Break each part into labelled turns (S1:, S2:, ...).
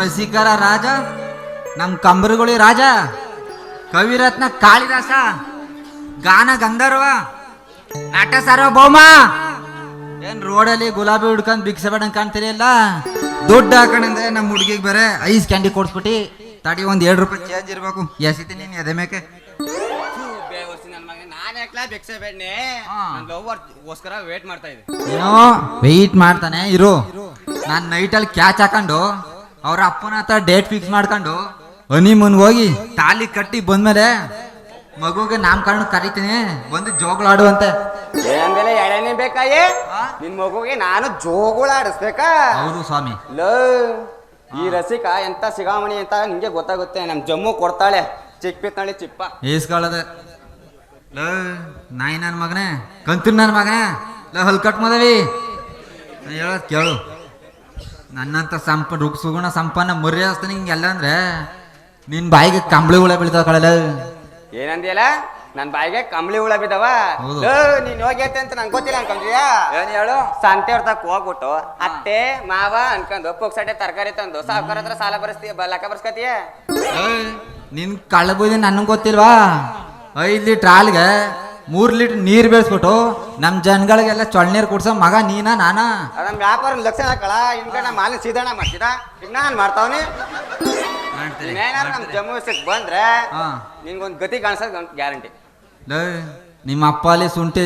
S1: ರಸಿಕರ ರಾಜ ನಮ್ಮ ಕಂಬರುಗುಳಿ ರಾಜ ಕವಿರತ್ನ ಕಾಳಿದಾಸ ಗಾನ ಗಂಧರ್ವ ನಾಟ ಸಾರ್ವಭೌಮ. ಏನ್ ರೋಡಲ್ಲಿ ಗುಲಾಬಿ ಹುಡ್ಕೊಂಡ್ ಬಿಕ್ಸಬೇಡ ಕಾಣ್ತೀರಿ ಅಲ್ಲ? ದುಡ್ಡು ಹಾಕೊಂಡ್ರೆ ನಮ್ಮ ಹುಡುಗಿಗೆ ಬೇರೆ ಐಸ್ ಕ್ಯಾಂಡಿ ಕೊಡ್ಸ್ಬಿಟ್ಟು ತಡಿ ಒಂದ್ ಎರಡು ರೂಪಾಯಿ ಚೇಂಜ್ ಇರ್ಬೇಕು. ಎಸಿತಿ ನೀನು ಎದೆ ಮೇಕೆ.
S2: ವೇಟ್
S1: ಮಾಡ್ತಾನೆ ಇರು. ನಾನು ನೈಟಲ್ಲಿ ಕ್ಯಾಚ್ ಹಾಕೊಂಡು ಅವ್ರ ಅಪ್ಪನ ಹತ್ರ ಡೇಟ್ ಫಿಕ್ಸ್ ಮಾಡ್ಕೊಂಡು ಹನಿ ಮುನ್ ಹೋಗಿ ತಾಲಿ ಕಟ್ಟಿ ಬಂದ್ಮೇಲೆ ಮಗುಗೆ ನಾಮಕರಣ ಕರಿತೀನಿ ಬಂದು ಜೋಗಳಾಡುವಂತೆ
S2: ಏನಂದೆಲ್ಲ ಎಳೆನೇ ಬೇಕಾಯೇ? ನಿನ್ ಮಗುಗೆ ನಾನು
S1: ಹೌದು ಸ್ವಾಮಿ.
S2: ಲ ಈ ರಸಿಕ ಎಂತ ಸಿಗಾಮಣಿ ಅಂತ ನಿಂಗೆ ಗೊತ್ತಾಗುತ್ತೆ. ನಮ್ ಜಮ್ಮು ಕೊಡ್ತಾಳೆ. ಚಿಕ್ಕ ಪಿತ್ತಾಳೆ ಚಿಪ್ಪ.
S1: ಏಸ್ಕೊಳ್ಳದೆ ಲ ನಾಯಿ ನನ್ನ ಮಗನೇ ಕಂತಿನ ನನ್ನ ಮಗನೇ. ಲ ಹಲ್ ಕಟ್ ಮದವಿ ಹೇಳೋದು ಕೇಳು. ನನ್ನಂತ ಸಂಪ ರುಕ್ ಸುಗುಣ ಸಂಪನ್ನ ಹಿಂಗೆ ಹಿಂಗೆಲ್ಲ ಅಂದ್ರೆ ನಿನ್ ಬಾಯಿಗೆ ಕಂಬಳಿ ಹುಳ ಬೀಳ್ತಾವ ಕಳಲ.
S2: ಏನಂದಿಯಲ್ಲ? ನನ್ ಬಾಯಿಗೆ ಕಂಬಳಿ ಹುಳ ಬಿದ್ದವ
S1: ಹೌದು.
S2: ಲೋ ನೀನ್ ಹೋಗೈತೆ ಅಂತ ನಂಗೆ ಗೊತ್ತಿಲ್ಲ ಅನ್ಕೊಂಡ್ರಿಯಾ? ಏನ್ ಹೇಳು. ಸಂತೆ ತಕ್ ಹೋಗ್ಬಿಟ್ಟು ಅತ್ತೆ ಮಾವ ಅನ್ಕೊಂಡು ಪುಕ್ಸಟ್ಟೆ ತರಕಾರಿ ತಂದು ಸಾವುಕಾರ ಹತ್ರ ಸಾಲ ಬರಸ್ತೀಯ ಲೆಕ್ಕ ಬರ್ಸ್ಕತಿಯ?
S1: ನಿನ್ ಕಳ್ಳ ಬೂದಿ ನನಗೆ ಗೊತ್ತಿಲ್ವಾ? ಐದು ಇಲ್ಲಿ ಹಾಲ್ಗೆ ಮೂರ್ ಲೀಟರ್ ನೀರ್ ಬೇಯಿಸ್ಬಿಟ್ಟು ನಮ್ ಜನಗಳಿಗೆಲ್ಲ ಚೊಳ್ನೀರ್ ಕುಡ್ಸೋ ಮಗ ನೀನಾ ನಾನಾ?
S2: ಅದನ್ನ ವ್ಯಾಪಾರ ಲಕ್ಷಣ ಹಾಕಳ ಇನ್ಕಡೆ ಮಾಲಿನ ಸೀದಣ ಮಾಡ್ತೀರಾ? ಈಗ ನಾನ್ ಮಾಡ್ತಾವ್ನಿ. ಇನ್ನೇನಾರ ನಮ್ ಜಮ್ಮು ಬಂದ್ರೆ
S1: ಹಾ.
S2: ನಿಂಗೊಂದ್ ಗತಿ ಕಾಣಿಸೋದ್ ಗ್ಯಾರಂಟಿ
S1: ನಿಮ್ಮ ಅಪ್ಪ ಅಲ್ಲಿ ಸುಂಟಿ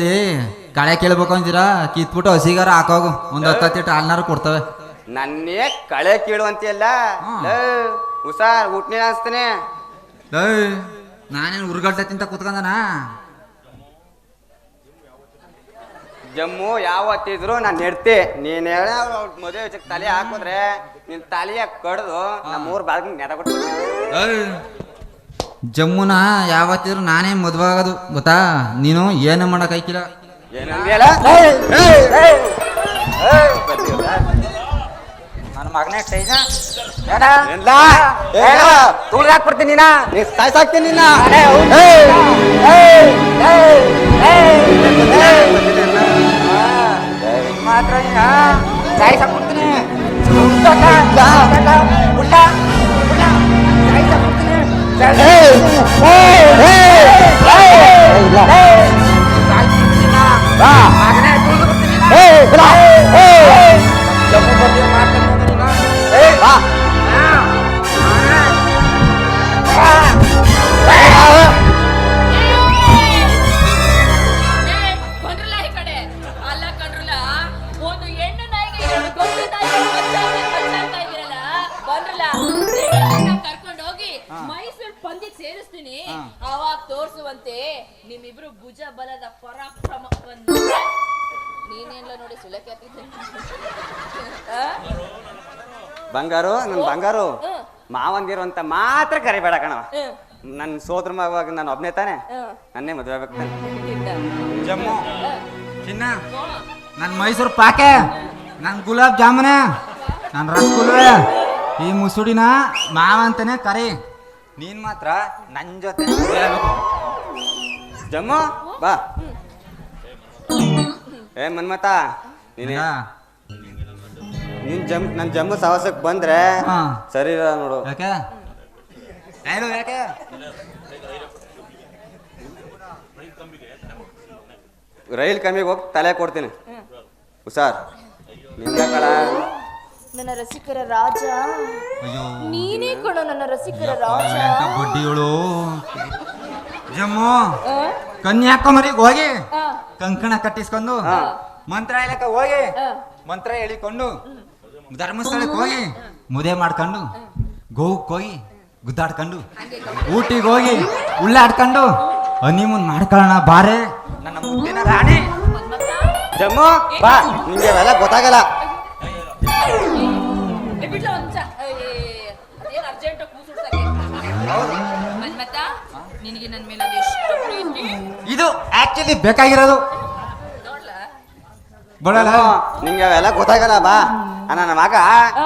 S1: ಕಳೆ ಕೇಳ್ಬೇಕು ಅಂತೀರಾ? ಕಿತ್ಬಿಟ್ಟು ಹಸಿಗಾರ ಹಾಕೋಗು. ಒಂದ್ ಹತ್ತಿಟ್ಟು ಹಾಲ್ನಾರು ಕೊಡ್ತವೆ.
S2: ನನ್ನೇ ಕಳೆ ಕೀಳು ಅಂತೀಯಲ್ಲ
S1: ಹಾ.
S2: ಲೇ, ಹುಷಾರ್ ಊಟ ಅನ್ಸ್ತಾನೆ.
S1: ಹಾಸ್ತೇನೆ ನಾನೇನು ಉರ್ಗಡ್ಡೆ ತಿಂತ ಕೂತ್ಕೊಂಡನ
S2: ಜಮ್ಮು ಯಾವತ್ತಿದ್ರು ನಾನು ನೆಡ್ತಿ. ನೀನ್ ಹೇಳ ಮದುವೆ ವಿಷಯಕ್ಕೆ ತಲೆ ಹಾಕಿದ್ರೆ ನಿನ್ ತಲೆಯ ಕಡ್ದು ನಮ್ಮೂರ್ ಬಾಗ್ ನೆದ ಕೊಟ್ಟು
S1: ಜಮ್ಮುನ ಯಾವತ್ತಿದ್ರು ನಾನೇ ಮದುವೆ ಆಗೋದು ಗೊತ್ತಾ? ನೀನು ಏನು ಮಾಡಕ್ ಆಯ್ಕಿಲ್ಲ?
S2: ಏನಂದಿಯಲ್ಲ
S1: ನನ್ನ ಮಗನೇ ಟೈಜ
S2: ತುಳ್ದಾಕ್ಬಿಡ್ತೀನಿ ನೀನ? ನೀ ಸಾಯ್ಸಾಕ್ತೀನಿ ನಿನ್ನ
S3: ಒಂದು ಹೆಣ್ಣು ನಾಯಿಗೆ ಎರಡು ಗಂಡು ಪಂದ್ಯಕ್ಕೆ ಸೇರಿಸ್ತೀನಿ. ಅವಾಗ ತೋರಿಸುವಂತೆ ನಿಮ್ಮಿಬ್ರು ಭುಜ ಬಲದ ಪರಾಕ್ರಮವನ್ನು ನೀನೇನ್ಲ ನೋಡಿ ಸುಲಕ್ಕೆ
S2: ಬಂಗಾರು ನನ್ ಬಂಗಾರು. ಮಾವಂದಿರು ಅಂತ ಮಾತ್ರ ಕರಿಬೇಡ ಕಣವ ನನ್ ಸೋದ್ರ ಮಗ ನಾನು ಒಬ್ನೇ ತಾನೆ. ನನ್ನೇ ಮದುವೆ ಆಗ್ಬೇಕು
S1: ಜಮ್ಮು. ಚಿನ್ನ. ನನ್ನ ಮೈಸೂರು ಪಾಕೆ. ನನ್ನ ಗುಲಾಬ್ ಜಾಮೂನ. ನನ್ನ ರಸಗುಲ್ವೆ. ಈ ಮುಸುಡಿನ ಮಾವ ಅಂತಾನೆ ಕರಿ. ನೀನ್ ಮಾತ್ರ ನನ್ನ ಜೊತೆ.
S2: ಜಮ್ಮು ಬಾ. ಏ ಮನ್ಮತ ನೀನ ನೀನ್ ಜಮ್ ನನ್ ಜಮ್ಮು ಸಾಹಸಕ್ ಬಂದ್ರೆ
S1: ಹಾ.
S2: ಸರಿ ಇರಲ್ಲ ನೋಡು.
S1: ಯಾಕೆ? ಏನು ಯಾಕೆ?
S2: ರೈಲ್ ಕಮ್ಮಿಗೆ ಹೋಗಿ ತಲೆ ಕೊಡ್ತೀನಿ. ಹುಷಾರ್. ನಿಂದ ಕಳ
S3: ನನ್ನ ರಸಿಕರ ರಾಜ.
S1: ಅಯ್ಯೋ.
S3: ನೀನೇ ಕಣೋ ನನ್ನ ರಸಿಕರ ರಾಜ.
S1: ಬಡ್ಡಿಗಳು ಜಮ್ಮು. ಕನ್ಯಾಕುಮಾರಿಗೆ ಹೋಗಿ ಕಂಕಣ ಕಟ್ಟಿಸ್ಕೊಂಡು
S2: ಮಂತ್ರ
S1: ಮಂತ್ರಾಲಯಕ್ಕೆ ಹೋಗಿ ಮಂತ್ರ ಹೇಳಿಕೊಂಡು ಧರ್ಮಸ್ಥಳಕ್ಕೆ ಹೋಗಿ ಮುದೆ ಮಾಡ್ಕೊಂಡು ಗೋವುಕ್ಕೆ ಹೋಗಿ ಗುದ್ದಾಡ್ಕೊಂಡು ಊಟಿಗೆ ಹೋಗಿ ಉಳ್ಳಾಡ್ಕೊಂಡು ಹನಿಮೂನ್ ಮಾಡ್ಕೊಳ್ಳೋಣ ಬಾರೆ. ನನ್ನ ಮುದ್ದಿನ ರಾಣಿ.
S2: ಜಮ್ಮು ಬಾ. ನಿಮ್ಗೆ ಅವೆಲ್ಲ ಗೊತ್ತಾಗಲ್ಲ.
S3: ನಿನಗೆ ನನ್ನ ಮೇಲೆ ಅದೆಷ್ಟು ಪ್ರೀತಿ?
S1: ಇದು ಆಕ್ಚುಲಿ ಬೇಕಾಗಿರೋದು. ಬಡಲ್ಲ
S2: ನಿಂಗೆ ಅವೆಲ್ಲ ಗೊತ್ತಾಗಲ್ಲ ಬಾ. ಅಣ್ಣ ನಮ್ಮ ಮಗ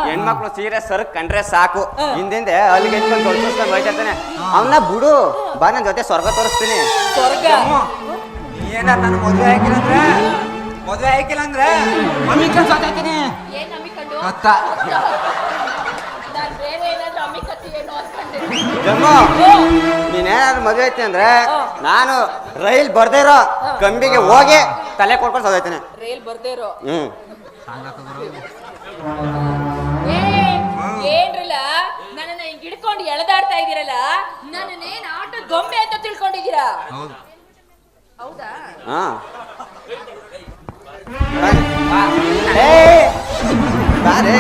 S2: ಹೆಣ್ಮಕ್ಳು ಸೀರೆ ಸರ್ ಕಂಡ್ರೆ ಸಾಕು. ಹಿಂದಿಂದೆ ಅಲ್ಲಿಗೆ ಬೈತಾನೆ ಹೋಯ್ತಿರ್ತಾನೆ ಅವನ್ನ ಬಿಡು. ಬಾ ನನ್ನ ಜೊತೆ ಸ್ವರ್ಗ ತೋರಿಸ್ತೀನಿ.
S3: ಸ್ವರ್ಗ?
S1: ಏನಾರ ನನ್ನ ಮದುವೆ ಹಾಕಿಲ್ಲ ಅಂದ್ರೆ? ಮದುವೆ ಹಾಕಿಲ್ಲ ಅಂದ್ರೆ? ಮಮ್ಮಿ
S3: ಏನ್
S2: ಜಮ್ಮ. ನೀನೇನಾದ್ರು ಮದುವೆ ಐತೆ ಅಂದ್ರೆ ನಾನು ರೈಲ್ ಬರ್ದೇ ಇರೋ ಕಂಬಿಗೆ ಹೋಗಿ ತಲೆ ಕೊಡ್ಕೊಂಡು ಸದೈತೇನೆ
S3: ರೈಲ್ ಬರ್ದೇ ಇರೋ.
S2: ಹ್ಮ್.
S3: ಏ, ಏನ್ರಲ್ಲ? ನನ್ನನ್ನ ಹಿಂಗ್ ಹಿಡ್ಕೊಂಡು ಎಳೆದಾಡ್ತಾ ಇದೀರಲ್ಲ? ನನ್ನನ್ನೇನ್ ಆಟೋ ಗೊಂಬೆ ಅಂತ ತಿಳ್ಕೊಂಡಿದ್ದೀರಾ?
S1: ಹೌದು.
S3: ಹೌದಾ?
S2: ಹಾ. ಏ, ಬಾರೆ.